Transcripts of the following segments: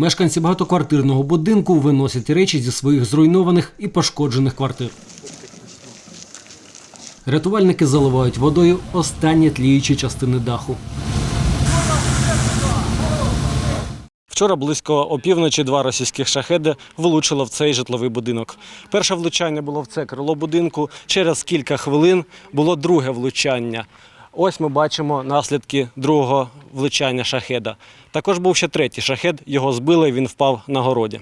Мешканці багатоквартирного будинку виносять речі зі своїх зруйнованих і пошкоджених квартир. Рятувальники заливають водою останні тліючі частини даху. Вчора близько опівночі два російських шахеди влучило в цей житловий будинок. Перше влучання було в це крило будинку. Через кілька хвилин було друге влучання. Ось ми бачимо наслідки другого влучання шахеда. Також був ще третій шахед. Його збили, він впав на городі.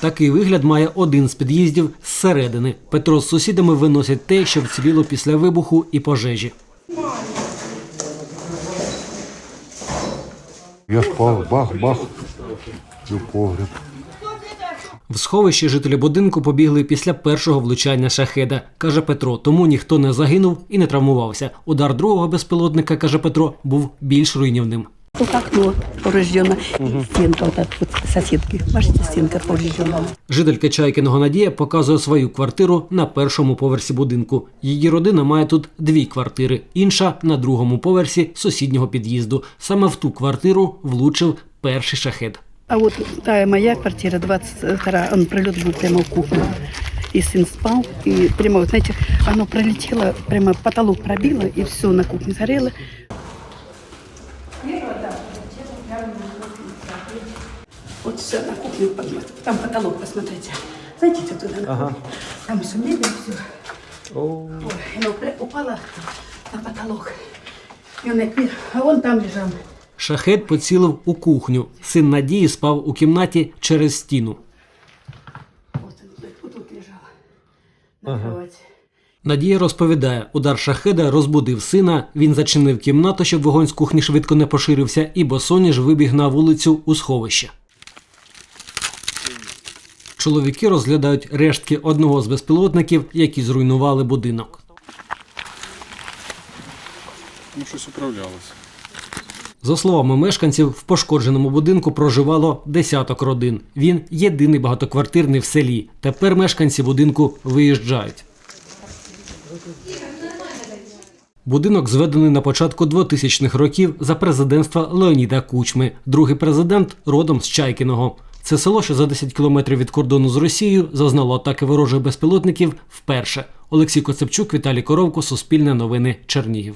Такий вигляд має один з під'їздів зсередини. Петро з сусідами виносять те, що вціліло після вибуху і пожежі. Я спав, бах-бах, і в погріб. В сховище жителі будинку побігли після першого влучання шахеда, каже Петро. Тому ніхто не загинув і не травмувався. Удар другого безпілотника, каже Петро, був більш руйнівним. Тут окно повреждено, стенка вот так вот. Бачите, стенка повреждена. Жителька Чайкиного Надія показує свою квартиру на першому поверсі будинку. Її родина має тут дві квартири, інша на другому поверсі сусіднього під'їзду. Саме в ту квартиру влучив перший шахед. А вот та моя квартира, 22 он пролет был прямо в кухню. И сын спал, и прямо, вот, знаете, оно пролетело, прямо потолок пробило, и все на кухне горело. Вот все на кухню, там потолок, посмотрите. Зайдите туда, на кухню. там все мебель, все. Ой, оно упало на потолок. И он, а он там лежал. Шахед поцілив у кухню. Син Надії спав у кімнаті через стіну. Вот он вот тут лежал на кровати. Надія розповідає, удар шахеда розбудив сина. Він зачинив кімнату, щоб вогонь з кухні швидко не поширився, і босоніж вибіг на вулицю у сховище. Чоловіки розглядають рештки одного з безпілотників, які зруйнували будинок. Ну, щось управлялося. За словами мешканців, в пошкодженому будинку проживало десяток родин. Він єдиний багатоквартирний в селі. Тепер мешканці будинку виїжджають. Будинок зведений на початку 2000-х років за президентства Леоніда Кучми. Другий президент родом з Чайкіного. Це село, що за 10 кілометрів від кордону з Росією, зазнало атаки ворожих безпілотників вперше. Олексій Коцепчук, Віталій Коровко, Суспільне новини, Чернігів.